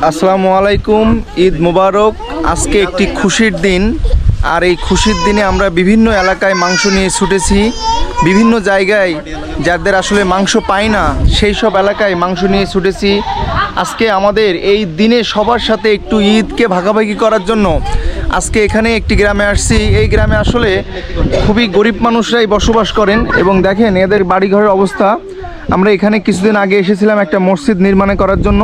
আসসালামু আলাইকুম, ঈদ মুবারক। আজকে একটি খুশির দিন। আর এই খুশির দিনে আমরা বিভিন্ন এলাকায় মাংস নিয়ে ছুটেছি। বিভিন্ন জায়গায় যাদের আসলে মাংস পাই না, সেই সব এলাকায় মাংস নিয়ে ছুটেছি। আজকে আমাদের এই দিনে সবার সাথে একটু ঈদকে ভাগাভাগি করার জন্য আজকে এখানে একটি গ্রামে আসছি। এই গ্রামে আসলে খুবই গরিব মানুষরাই বসবাস করেন এবং দেখেন এদের বাড়িঘরের অবস্থা। আমরা এখানে কিছুদিন আগে এসেছিলাম একটা মসজিদ নির্মাণে করার জন্য,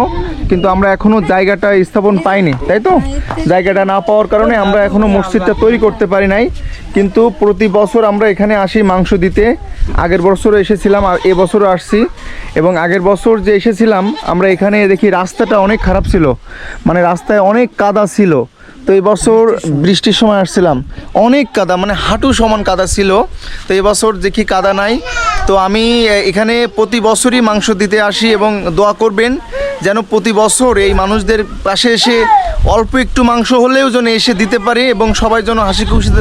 কিন্তু আমরা এখনও জায়গাটা স্থাপন পাইনি, তাই তো? জায়গাটা না পাওয়ার কারণে আমরা এখনও মসজিদটা তৈরি করতে পারি নাই, কিন্তু প্রতি বছর আমরা এখানে আসি মাংস দিতে। আগের বছরও এসেছিলাম, আর এবছরও আসছি। এবং আগের বছর যে এসেছিলাম, আমরা এখানে দেখি রাস্তাটা অনেক খারাপ ছিল। মানে রাস্তায় অনেক কাদা ছিল। তো এই বছর বৃষ্টির সময় আসছিলাম। অনেক কাদা মানে হাঁটু সমান কাদা ছিল। তো এই বছর দেখি কাদা নাই। তো আমি এখানে প্রতি বছরই মাংস দিতে আসি এবং দোয়া করবেন যেন প্রতি বছর এই মানুষদের পাশে এসে অল্প একটু মাংস হলেও যেন এসে দিতে পারে এবং সবাই যেন হাসি খুশিতে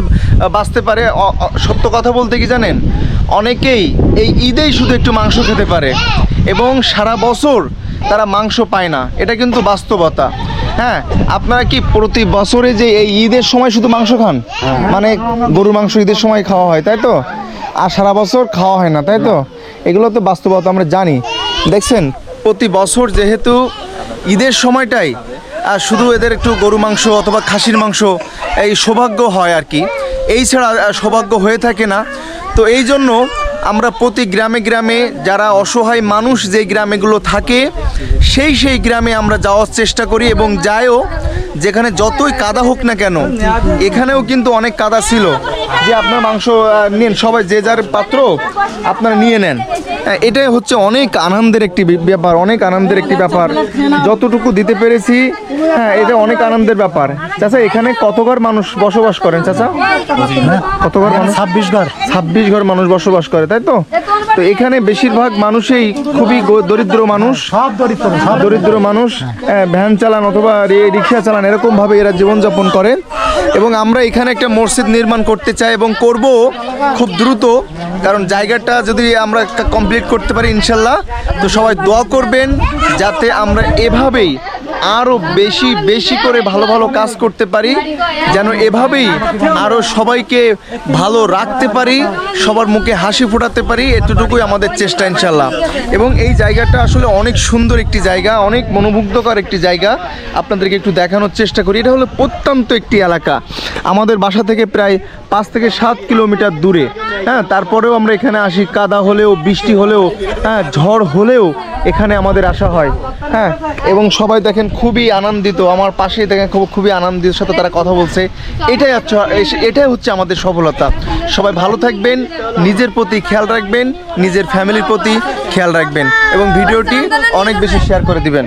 বাঁচতে পারে। সত্য কথা বলতে কি জানেন? অনেকেই এই ঈদেই শুধু একটু মাংস খেতে পারে এবং সারা বছর তারা মাংস পায় না। এটা কিন্তু বাস্তবতা। হ্যাঁ আপনারা কি প্রতি বছরে যে এই ঈদের সময় শুধু মাংস খান? মানে গরুর মাংস ঈদের সময় খাওয়া হয় তাই তো? আর সারা বছর খাওয়া হয় না তাই তো? এগুলো তো বাস্তবতা আমরা জানি। দেখছেন প্রতি বছর যেহেতু ঈদের সময়টাই আর শুধু এদের একটু গরু মাংস অথবা খাসির মাংস এই সৌভাগ্য হয় আর কি। এই ছাড়া সৌভাগ্য হয়ে থাকে না। তো এই জন্য আমরা প্রতি গ্রামে গ্রামে যারা অসহায় মানুষ যে গ্রামেগুলো থাকে সেই সেই গ্রামে আমরা যাওয়ার চেষ্টা করি এবং যাইও যেখানে যতই কাদা হোক না কেন এখানেও কিন্তু অনেক কাদা ছিল। যে আপনার মাংস নিন সবাই যে যার পাত্র আপনারা নিয়ে নেন। হ্যাঁ, এটাই হচ্ছে অনেক আনন্দের একটি ব্যাপার অনেক আনন্দের একটি ব্যাপার। যতটুকু দিতে পেরেছি হ্যাঁ এটা অনেক আনন্দের ব্যাপার। চাচা এখানে কত ঘর মানুষ বসবাস করেন চাচা? কত ঘর মানুষ? ছাব্বিশ ঘর। ছাব্বিশ ঘর মানুষ বসবাস করে তাই তো? তো এখানে বেশিরভাগ মানুষই খুবই দরিদ্র মানুষ। সব দরিদ্র সব দরিদ্র। মানুষ ভ্যান চালান অথবা রিক্সা চালান এরকম ভাবে এরা জীবনযাপন করেন এবং আমরা এখানে একটা মসজিদ নির্মাণ করতে চাই এবং করব খুব দ্রুত কারণ জায়গাটা যদি আমরা কমপ্লিট করতে পারি ইনশাল্লাহ তো সবাই দোয়া করবেন যাতে আমরা এভাবেই আরও বেশি বেশি করে ভালো ভালো কাজ করতে পারি, যেন এভাবেই আরও সবাইকে ভালো রাখতে পারি, সবার মুখে হাসি ফোটাতে পারি, এতটুকুই আমাদের চেষ্টা ইনশাল্লাহ এবং এই জায়গাটা আসলে অনেক সুন্দর একটি জায়গা, অনেক মনোমুগ্ধকর একটি জায়গা। আপনাদেরকে একটু দেখানোর চেষ্টা করি, এটা হলো প্রত্যন্ত একটি এলাকা। আমাদের বাসা থেকে প্রায় পাঁচ থেকে সাত কিলোমিটার দূরে। হ্যাঁ তারপরেও আমরা এখানে আসি, কাদা হলেও, বৃষ্টি হলেও হ্যাঁ ঝড় হলেও এখানে আমাদের আসা হয়। হ্যাঁ এবং সবাই দেখেন খুবই আনন্দিত। আমার পাশে দেখেন খুব খুবই আনন্দের সাথে তারা কথা বলছে। এটাই হচ্ছে এটাই হচ্ছে আমাদের সফলতা। সবাই ভালো থাকবেন, নিজের প্রতি খেয়াল রাখবেন, নিজের ফ্যামিলির প্রতি খেয়াল রাখবেন, এবং ভিডিওটি অনেক বেশি শেয়ার করে দিবেন।